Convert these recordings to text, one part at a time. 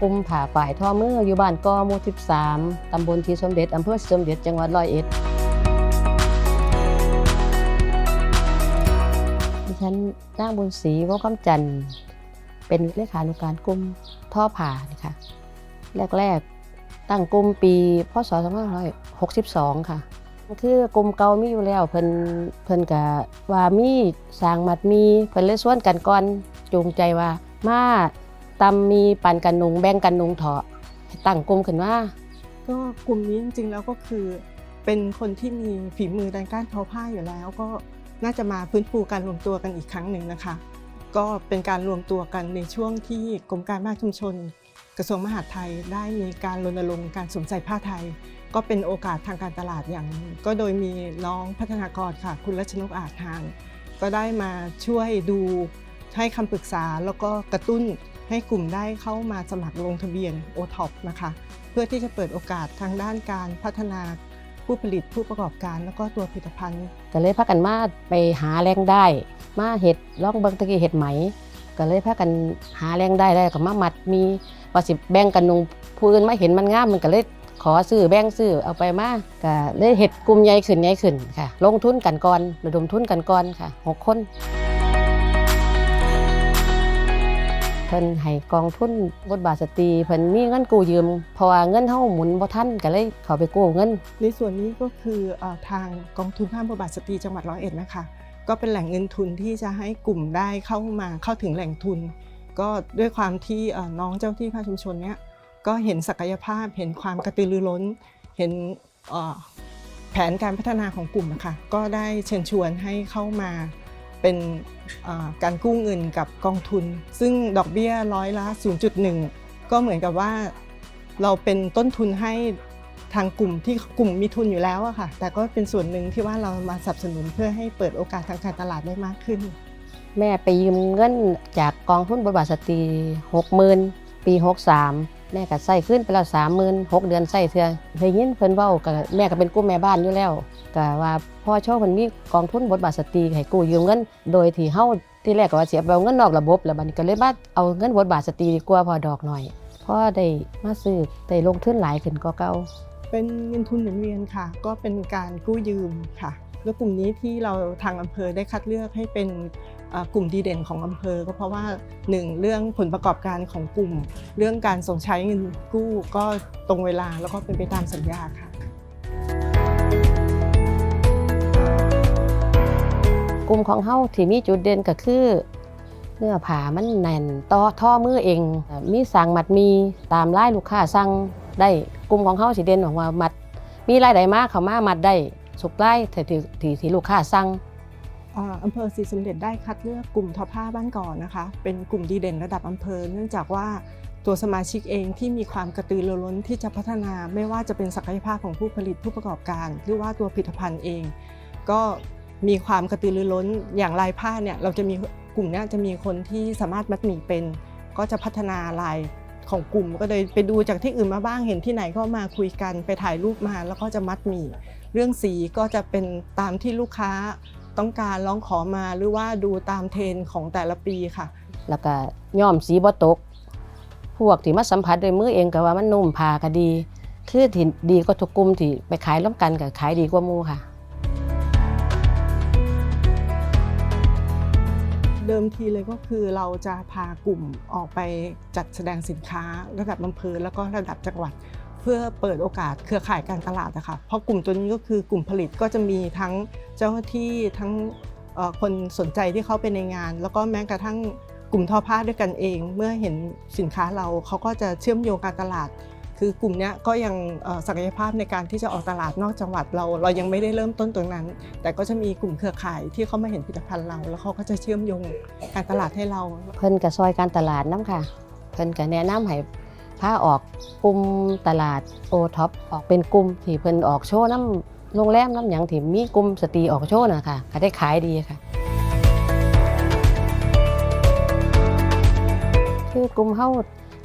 กลุ่มผ่าฝ่ายท่อมืออยู่บ้านกอหมู่13 ตำบลทีสมเด็จ อำเภอสมเด็จ จังหวัดร้อยเอ็ดดิฉันนางบุญศรีวงคำจันทร์เป็นเลขานุการกลุ่มท่อผ่านะคะแรกๆ ตั้งกลุ่มปีพศ2562 ค่ะคือกลุ่มเก่ามีอยู่แล้วเพิ่นเพิ่นก็ว่ามีสร้างมัดมีเพิ่นเลยส่วนกันก่อนจูงใจว่ามา ตำมีปันกันนุงแบ่งกันนุงเถาะตั้งกลุ่มขึ้นมาก็กลุ่มนี้จริงๆแล้วก็คือ เป็นคนที่มีฝีมือด้านการทอผ้าอยู่แล้ว ก็น่าจะมาฟื้นฟูการรวมตัวกันอีกครั้งหนึ่งนะคะ ก็เป็นการรวมตัวกันในช่วงที่กรมการบ้านชุมชน กระทรวงมหาดไทยได้มีการรณรงค์การสวมใส่ผ้าไทย ก็เป็นโอกาสทางการตลาดอย่างหนึ่งก็โดยมีน้องพัฒนากรค่ะ คุณรัชนกอาจทาง ก็ได้มาช่วยดูให้คำปรึกษาแล้วก็กระตุ้น ให้กลุ่มได้เข้ามาสมัครลงทะเบียน o t o p นะคะ เพื่อที่จะเปิดโอกาสทางด้านการพัฒนาผู้ผลิตผู้ประกอบการ แล้วก็ตัวผลิตภัณฑ์ก็เลยพากันมาไปหาแรงได้ มาเห็ดล่องเบิงตะกี้เห็ดไหม ก็เลยพากันหาแรงได้แล้วก็มามัดมีว่าสิแบ่งกันนุงผู้อื่นมาเห็นมันงามมันก็เลยขอซื้อแบ่งซื้อเอาไปมาก็เลยเห็ดกลุ่มใหญ่ขึ้นใหญ่ขึ้นค่ะ ลงทุนกันก่อนระดมทุนกันก่อนค่ะหกคน เพิ่นให้กองทุนบทบาทสตรีเพิ่นมีเงินกู้ยืมเพราะว่าเงินเฮาหมุนบ่ทันก็เลยเข้าไปกู้เงิน ในส่วนนี้ก็คืออทางกองทุนข้ามบทบาทสตรีจังหวัดร้อยเอ็ดนะคะ ก็เป็นแหล่งเงินทุนที่จะให้กลุ่มได้เข้ามาเข้าถึงแหล่งทุน ก็ด้วยความที่น้องเจ้าที่ภาคชุมชนเนี้ยก็เห็นศักยภาพเห็นความกระตือรือร้น เห็นแผนการพัฒนาของกลุ่มนะคะก็ได้เชิญชวนให้เข้ามา เป็นการกู้เงินกับกองทุน ซึ่งดอกเบี้ยร้อยละ 0.1 ก็เหมือนกับว่าเราเป็นต้นทุนให้ทางกลุ่มที่กลุ่มมีทุนอยู่แล้วอะค่ะ แต่ก็เป็นส่วนหนึ่งที่ว่าเรามาสนับสนุนเพื่อให้เปิดโอกาสทางการตลาดได้มากขึ้น แม่ไปยืมเงินจากกองทุนบทบาทสตรี60,000ปี63 แม่ก็ใส่ขึ้นไปแล้ว30,000 6เดือนใส่เทือได้ยินเพิ่นเว้าก็แม่ก็เป็นกู้แม่บ้านอยู่แล้วก็ว่าพ่อโชคเพิ่นมีกองทุนบทบาทสตรีให้กู้ยืมเงิน โดยที่เฮาที่แรกก็ว่าสิเอาไปเอาเงินนอกระบบแล้วบัดนี้ก็เลยมาเอาเงินบทบาทสตรีดีกว่าพอดอกหน่อยพอได้มาซื้อได้ลงทุนหลายขึ้นกว่าเก่าเป็นเงินทุนหมุนเวียนค่ะ ก็เป็นการกู้ยืมค่ะ แล้วกลุ่มนี้ที่เราทางอำเภอได้คัดเลือกให้เป็น กลุ่มดีเด่นของอำเภอ ก็เพราะว่าหนึ่งเรื่องผลประกอบการของกลุ่ม เรื่องการส่งใช้เงินกู้ก็ตรงเวลาแล้วก็เป็นไปตามสัญญาค่ะกลุ่มของเฮาที่มีจุดเด่นก็คือ เนื้อผ้ามันแน่นต่อท่อมือเอง มีสั่งมัดมีตามรายลูกค้าสั่งได้กลุ่มของเฮาสิเด่นของว่ามัด มีรายได้มากเขามามัดได้สุกไล่ที่ที่ที่ที่ลูกค้าสั่ง อำเภอศรีสมเด็จได้คัดเลือกกลุ่มทอผ้าบ้านก่อนนะคะ เป็นกลุ่มดีเด่นระดับอำเภอ เนื่องจากว่าตัวสมาชิกเองที่มีความกระตือรือร้นที่จะพัฒนาไม่ว่าจะเป็นศักยภาพของผู้ผลิตผู้ประกอบการ หรือว่าตัวผลิตภัณฑ์เอง ก็มีความกระตือรือร้นอย่างลายผ้าเนี่ยเราจะมีกลุ่มนี้จะมีคนที่สามารถมัดหมี่เป็น ก็จะพัฒนาลายของกลุ่มก็เลยไปดูจากที่อื่นมาบ้างเห็นที่ไหนก็มาคุยกันไปถ่ายรูปมาแล้วก็จะมัดหมี่ เรื่องสีก็จะเป็นตามที่ลูกค้า ต้องการร้องขอมาหรือว่าดูตามเทรนด์ของแต่ละปีค่ะ แล้วก็ย้อมสีบ่ตก พวกที่มาสัมผัสด้วยมือเองก็ว่ามันนุ่มผ้าก็ดี คือที่ดีกว่าทุกกลุ่มที่ไปขายร่วมกันก็ขายดีกว่าหมู่ค่ะ เดิมทีเลยก็คือเราจะพากลุ่มออกไปจัดแสดงสินค้าระดับอำเภอแล้วก็ระดับจังหวัด เพื่อเปิดโอกาสเครือข่ายการตลาดนะคะเพราะกลุ่มตัวนี้ก็คือกลุ่มผลิตก็จะมีทั้งเจ้าหน้าที่ทั้งคนสนใจที่เข้าไปในงาน แล้วก็แม้กระทั่งกลุ่มทอผ้าด้วยกันเอง เมื่อเห็นสินค้าเราเขาก็จะเชื่อมโยงการตลาด คือกลุ่มนี้ก็ยังศักยภาพในการที่จะออกตลาดนอกจังหวัดเรา เรายังไม่ได้เริ่มต้นตรงนั้น แต่ก็จะมีกลุ่มเครือข่ายที่เขามาเห็นผลิตภัณฑ์เรา แล้วเขาก็จะเชื่อมโยงการตลาดให้เรา เพิ่นก็ซอยการตลาดน้ำค่ะ เพิ่นก็แนะนำให้ พาออกกลุ่มตลาดโอท็อปออกเป็นกลุ่มที่เพิ่นออกโชว์น้ำโรงแรมน้ำหยังที่มีกลุ่มสตรีออกโชว์นะค่ะก็ได้ขายดีค่ะ คือกลุ่มเฮา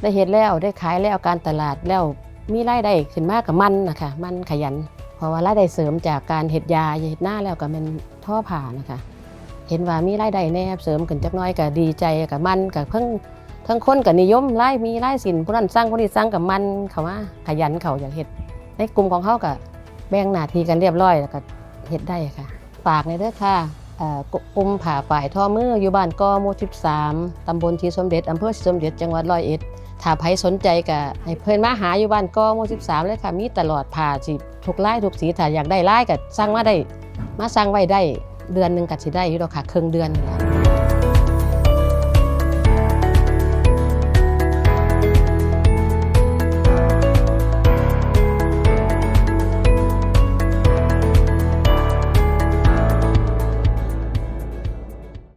ได้เฮ็ดแล้วได้ขายแล้วการตลาดแล้วมีรายได้ขึ้นมากกับมันนะคะมันขยัน เพราะว่ารายได้เสริมจากการเฮ็ดยาเฮ็ดหน้าแล้วก็เป็นท่อผ่านะคะ เห็นว่ามีรายได้แน่เสริมขึ้นจักน้อยก็ดีใจกับมันก็เพิ่ง ทั้งคนก็นิยมไล่มีไล่สินผู้นั้นสร้างผู้นี้สร้างกับมันเขาว่าขยันเขาอย่ากเฮ็ดในกลุ่มของเขาก็แบ่งหน้าที่กันเรียบร้อยแล้วก็เฮ็ดได้ค่ะฝากในเด้อค่ะกลุ่มผ่าฝ่ายทอมืออยู่บ้านกอมู่13ตำบลทีสมเด็จอำเภอศรีสมเด็จจังหวัดร้อยเอ็ดถ้าใครสนใจก็ให้เพิ่อนมาหาอยู่บ้านกอมู่13เลยค่ะมีตลอดผ่าสิทุกลายทุกสีถ้าอยากได้ลายก็สั่งมาได้ มาสั่งไว้ได้เดือนหนึ่งก็สิได้อยู่ดอกค่ะครึ่งเดือนนี่ล่ะ